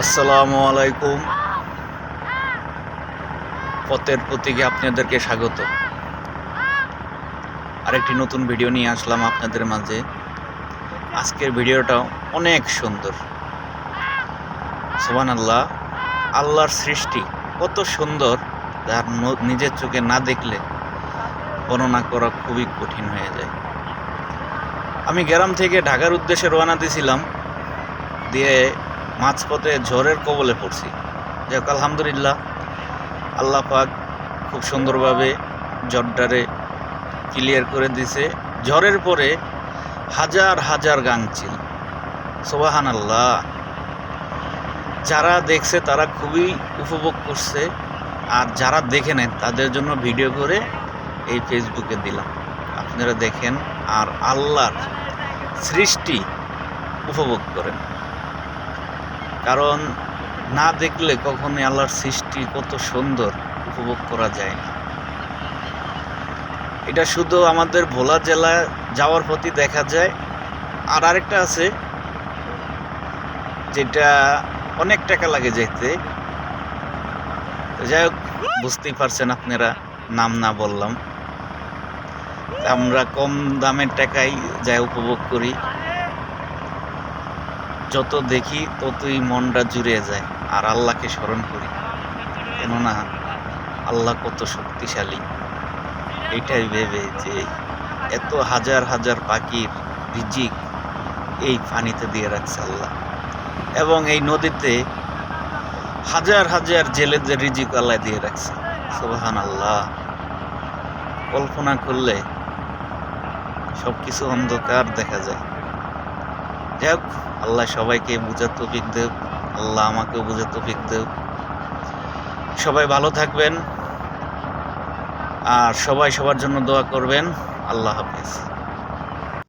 আসসালামু আলাইকুম। পথের প্রতীকে আপনাদেরকে স্বাগত। আরেকটি নতুন ভিডিও নিয়ে আসলাম আপনাদের মাঝে। আজকের ভিডিওটা অনেক সুন্দর। সোবান আল্লাহ আল্লাহর সৃষ্টি কত সুন্দর, যার নিজের চোখে না দেখলে বর্ণনা করা খুবই কঠিন হয়ে যায়। আমি গ্রাম থেকে ঢাকার উদ্দেশ্যে রওনা দিয়েছিলাম। দিয়ে মাঝপথে ঝড়ের কবলে পড়ছি। যাক আলহামদুলিল্লাহ, আল্লাহ পাক খুব সুন্দরভাবে ঝড়টারে ক্লিয়ার করে দিছে। ঝড়ের পরে হাজার হাজার গাংচিল সোবাহান আল্লাহ যারা দেখছে, তারা খুবই উপভোগ করছে। আর যারা দেখে নেন, তাদের জন্য ভিডিও করে এই ফেসবুকে দিলাম। আপনারা দেখেন, আর আল্লাহর সৃষ্টি উপভোগ করেন। কারণ না দেখলে কখনোই আল্লাহর সৃষ্টি কত সুন্দর উপভোগ করা যায় না। এটা শুধু আমাদের ভোলা জেলায় যাওয়ার প্রতি দেখা যায়। আর আরেকটা আছে যেটা অনেক টাকা লাগে যেতে যাই হোক, বুঝতেই পারছেন আপনারা, নাম না বললাম। আমরা কম দামের টাকায় যাই উপভোগ করি। যত দেখি, ততই মনটা জুড়ে যায়। আর আল্লাহকে স্মরণ করি। কেননা, আল্লাহ কত শক্তিশালী। এটাই ভেবে যে এত হাজার হাজার পাখির রিজিক এই পানিতে দিয়ে রাখছে আল্লাহ। এবং এই নদীতে হাজার হাজার জেলেদের রিজিক আল্লাহ দিয়ে রাখছে। সোহান আল্লাহ কল্পনা করলে সব কিছু অন্ধকার দেখা যায়। যাই হোক আল্লাহ সবাইকে বুঝার তৌফিক দেব আল্লাহ আমাকেও বুঝার তৌফিক দেব সবাই ভালো থাকবেন আর সবাই সবার জন্য দোয়া করবেন। আল্লাহ হাফিজ।